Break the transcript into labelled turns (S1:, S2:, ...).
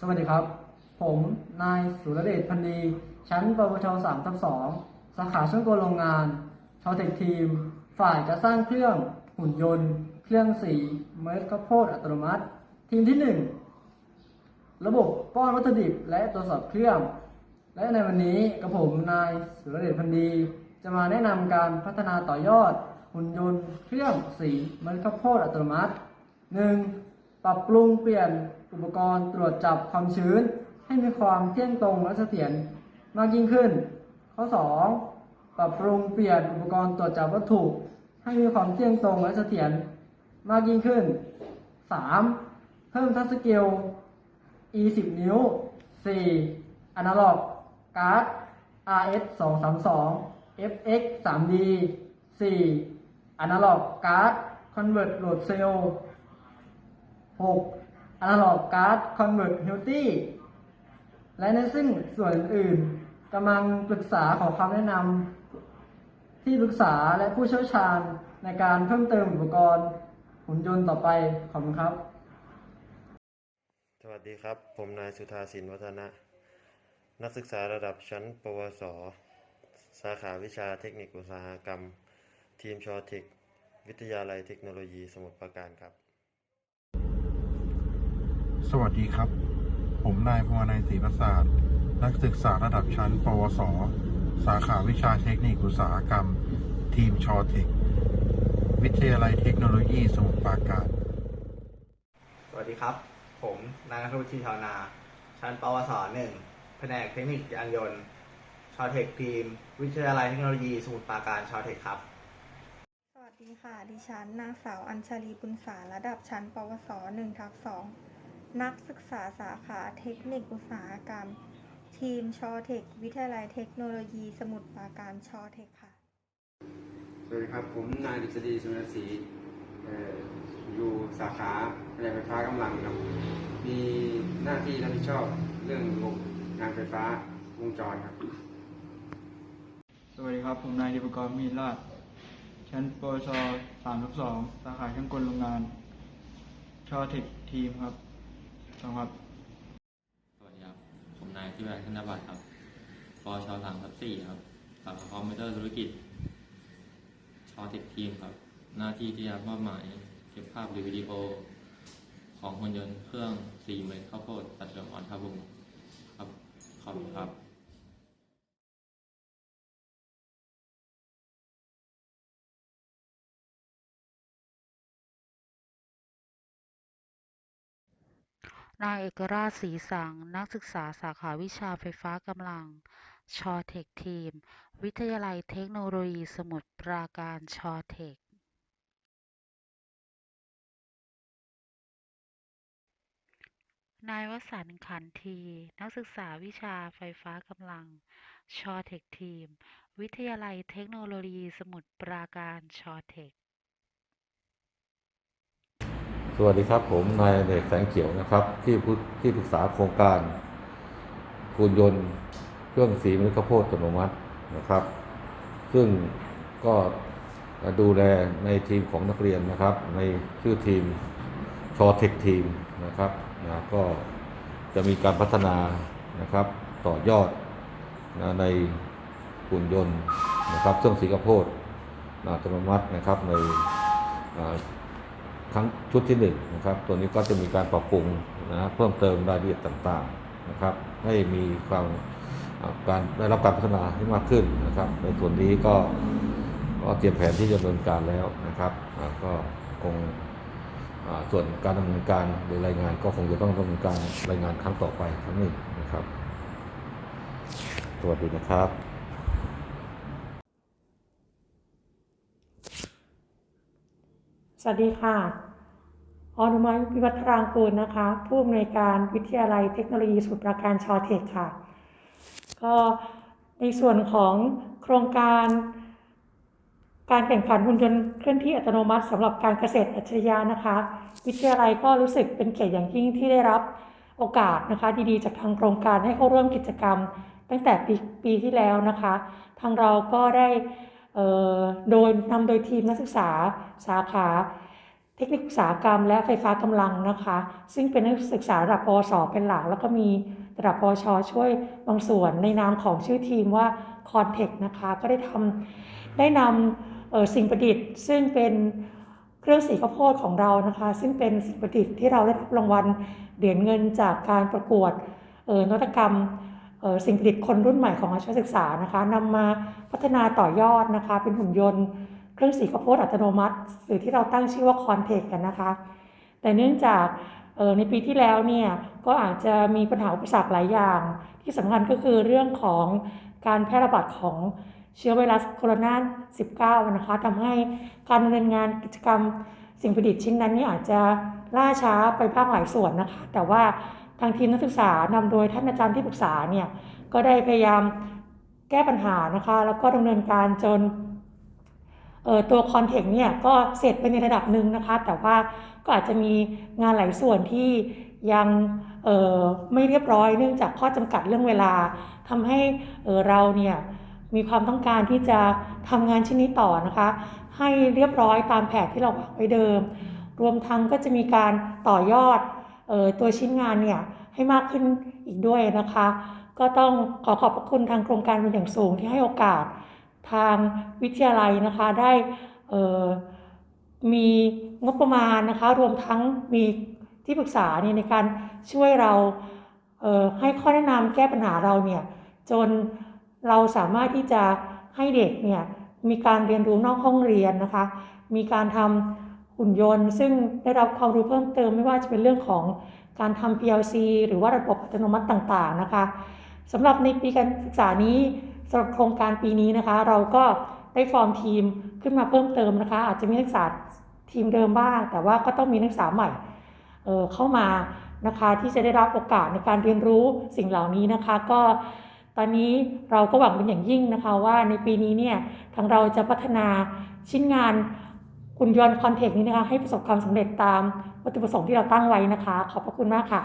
S1: สวัสดีครับ ผมนายสุรเดชพันดีชั้นปวช3ทับ2สาขาช่างกลโรงงานชอเทคทีม ฝ่ายจะสร้างเครื่องหุ่นยนต์ เครื่องสีเม็ดข้าวโพดอัตโนมัติ ทีมที่ 1 ระบบป้อนวัตถุดิบและตรวจสอบเครื่อง และในวันนี้กับผมนายสุรเดชพันดี จะมาแนะนำการพัฒนาต่อยอด หุ่นยนต์ เครื่องสีเม็ดข้าวโพดอัตโนมัติ 1. ปรับปรุงเปลี่ยนอุปกรณ์ตรวจจับความชื้น ให้มีความเที่ยงตรงและเสถียรมากยิ่งขึ้น ข้อ 2 ปรับปรุงเปลี่ยนอุปกรณ์ตรวจจับวัตถุ ให้มีความเที่ยงตรงและเสถียรมากยิ่งขึ้น 3. เพิ่มทัชสกิล e 10นิ้ว 4. อนาล็อกการ์ด rs 232 fx 3d 4. อนาล็อกการ์ดคอนเวิร์ตโหลดเซล 6. Analog Card Convert Healthy และในซึ่งส่วนอื่นกำลังปรึกษาขอคำแนะนำที่ปรึกษาและผู้เชี่ยวชาญในการเพิ่มเติมอุปกรณ์หุ่นยนต์ต่อไป ขอบคุณครับ
S2: สวัสดีครับ ผมนายสุธาสินวัฒนะ นักศึกษาระดับชั้น ปวส สาขาวิชาเทคนิคอุตสาหกรรม ทีมชอเทควิทยาลัยเทคโนโลยีสมุทรปราการครับ
S3: สวัสดีครับ ผมนายพวนัยศรีประสาทนักศึกษาระดับชั้น ปวส สาขาวิชาเทคนิคอุตสาหกรรม ทีมชอเทค วิทยาลัยเทคโนโลยีสมุทรปราการ
S4: สวัสดีครับ ผมนายนัทวุฒิชาวนา ชั้น ปวสหนึ่งแผนกเทคนิคยานยนต์ ชอเทคทีม วิทยาลัยเทคโนโลยีสมุทรปราการชอเทคครับ
S5: สวัสดีค่ะ ดิฉันนางสาวอัญชลีบุญสารระดับชั้น ปวส1ทับ2 นักศึกษาสาขาเทคนิคอุตสาหกรรม ทีมชอเทค วิทยาลัยเทคโนโลยี สมุทรปราการชอเทคค่ะ
S6: สวัสดีครับ ผมนายดิษฎีสุนทรศรีเอ่ออยู่สาขาแผนกไฟฟ้ากำลังครับ มีหน้าที่รับผิดชอบเรื่องระบบงานไฟฟ้าวงจรครับ
S1: สวัสดีครับ ผมนายดิปกรมีราชชั้นปวช3ทับ2สาขาช่างกลโรงงาน ชอเทคทีมครับขอบ ครับ
S7: สวัสดีครับ ผมนายที่วัฒนบัตรครับปอชสามทับสี่ครับสาขาคอมพิวเตอร์ธุรกิจ ชอเทคทีมครับ หน้าที่ที่รับมอบหมายเก็บภาพหรือวิดีโอ ของหุ่นยนต์เครื่องสี่เมตรข้าวโพดอัตโนมัติครับผมครับ ขอบคุณครับ
S8: นายเอกราชศรีสัง นักศึกษาสาขาวิชาไฟฟ้ากำลัง ชอเทคทีม วิทยาลัยเทคโนโลยีสมุทรปราการชอเทคนายวสันต์ขันที นักศึกษาวิชาไฟฟ้ากำลัง ชอเทคทีม วิทยาลัยเทคโนโลยีสมุทรปราการชอเทค
S9: สวัสดีครับผมนายเดชแสงเขียวนะครับ ที่ที่ปรึกษาโครงการหุ่นยนต์เครื่องสีมล็ดข้าวโพดอัตโนมัตินะครับ ซึ่งก็ดูแลในทีมของนักเรียนนะครับ ในชื่อทีมชอเทคทีมนะครับนะก็จะมีการพัฒนานะครับต่อยอดนะในหุ่นยนต์นะครับเครื่องสีข้าวโพดอัตโนมัตินะครับใน ครั้งชุดที่หนึ่งนะครับ ตัวนี้ก็จะมีการปรับปรุงนะเพิ่มเติมรายละเอียดต่างๆนะครับ ให้มีความการได้รับการพัฒนาให้มากขึ้นนะครับ ในส่วนนี้ก็ก็เตรียมแผนที่จะดำเนินการแล้วนะครับก็คงส่วนการดำเนินการหรือรายงานก็คงจะต้องดำเนินการรายงานครั้งต่อไปครั้งหนึ่งนะครับ สวัสดีนะครับ
S10: สวัสดีค่ะ อนุมัยวิวัฒรางกูลนะคะ ผู้อำนวยการวิทยาลัยเทคโนโลยีสมุทรปราการชอเทคค่ะ ก็ในส่วนของโครงการ การแข่งขันหุ่นยนต์เคลื่อนที่อัตโนมัติสำหรับการเกษตรอัจฉริยะนะคะ วิทยาลัยก็รู้สึกเป็นเกียรติอย่างยิ่งที่ได้รับโอกาสนะคะดีๆจากทางโครงการให้เข้าร่วมกิจกรรม ตั้งแต่ปีปีที่แล้วนะคะ ทางเราก็ได้ โดยนำโดยทีมนักศึกษาสาขาเทคนิคอุตสาหกรรมและไฟฟ้ากำลังนะคะ ซึ่งเป็นนักศึกษาระดับปวสเป็นหลัก แล้วก็มีระดับปวชช่วยบางส่วนในนามของชื่อทีมว่า c o n t e c นะคะ ก็ได้ทำได้นำสิ่งประดิษฐ์ ซึ่งเป็นเครื่องสีข้าวโพดของเรานะคะ ซึ่งเป็นสิ่งประดิษฐ์ที่เราได้รับรางวัลเหรียญเงินจากการประกวดออนวัตกรรม สิ่งประดิษฐ์คนรุ่นใหม่ของอาชีวศึกษานะคะนำมาพัฒนาต่อยอดนะคะ เป็นหุ่นยนต์ เครื่องสีข้าวโพดอัตโนมัติหรือที่เราตั้งชื่อว่าคอนเทกกันนะคะ แต่เนื่องจากในปีที่แล้วเนี่ยก็อาจจะมีปัญหาอุปสรรคหลายอย่าง ที่สำคัญก็คือเรื่องของการแพร่ระบาดของเชื้อไวรัสโคโรนา19นะคะทำให้การดำเนินงานกิจกรรมสิ่งประดิษฐ์ชิ้นนั้นนี่อาจจะล่าช้าไปบ้างหลายส่วนนะคะ แต่ว่า ทางทีมนักศึกษานำโดยท่านอาจารย์ที่ปรึกษาเนี่ยก็ได้พยายามแก้ปัญหานะคะ แล้วก็ดำเนินการจนตัวคอนเทกต์เนี่ยก็เสร็จไปในระดับหนึ่งนะคะ แต่ว่าก็อาจจะมีงานหลายส่วนที่ยังไม่เรียบร้อยเนื่องจากข้อจำกัดเรื่องเวลาทำให้เอ่อเราเนี่ยมีความต้องการที่จะทำงานชิ้นนี้ต่อนะคะ ให้เรียบร้อยตามแผนที่เราวางไว้เดิม รวมทั้งก็จะมีการต่อยอด ตัวชิ้นงานเนี่ยให้มากขึ้นอีกด้วยนะคะ ก็ต้องขอขอบพระคุณทางโครงการเป็นอย่างสูงที่ให้โอกาสทางวิทยาลัยนะคะได้เออมีงบประมาณนะคะ รวมทั้งมีที่ปรึกษาเนี่ยในการช่วยเราเออให้ข้อแนะนำแก้ปัญหาเราเนี่ยจนเราสามารถที่จะให้เด็กเนี่ยมีการเรียนรู้นอกห้องเรียนนะคะ มีการทำ หุ่นยนต์ ซึ่งได้รับความรู้เพิ่มเติมไม่ว่าจะเป็นเรื่องของการทำ PLC หรือว่าระบบอัตโนมัติต่างๆนะคะสำหรับในปีการศึกษานี้สำหรับโครงการปีนี้นะคะ เราก็ได้ฟอร์มทีมขึ้นมาเพิ่มเติมนะคะ อาจจะมีนักศึกษาทีมเดิมบ้าง แต่ว่าก็ต้องมีนักศึกษาใหม่เออเข้ามานะคะที่จะได้รับโอกาสในการเรียนรู้สิ่งเหล่านี้นะคะ ก็ตอนนี้เราก็หวังเป็นอย่างยิ่งนะคะว่าในปีนี้เนี่ยทางเราจะพัฒนาชิ้นงาน หุ่นยนต์คอนเทกต์นี้นะคะให้ประสบความสำเร็จตามวัตถุประสงค์ที่เราตั้งไว้นะคะ ขอบพระคุณมากค่ะ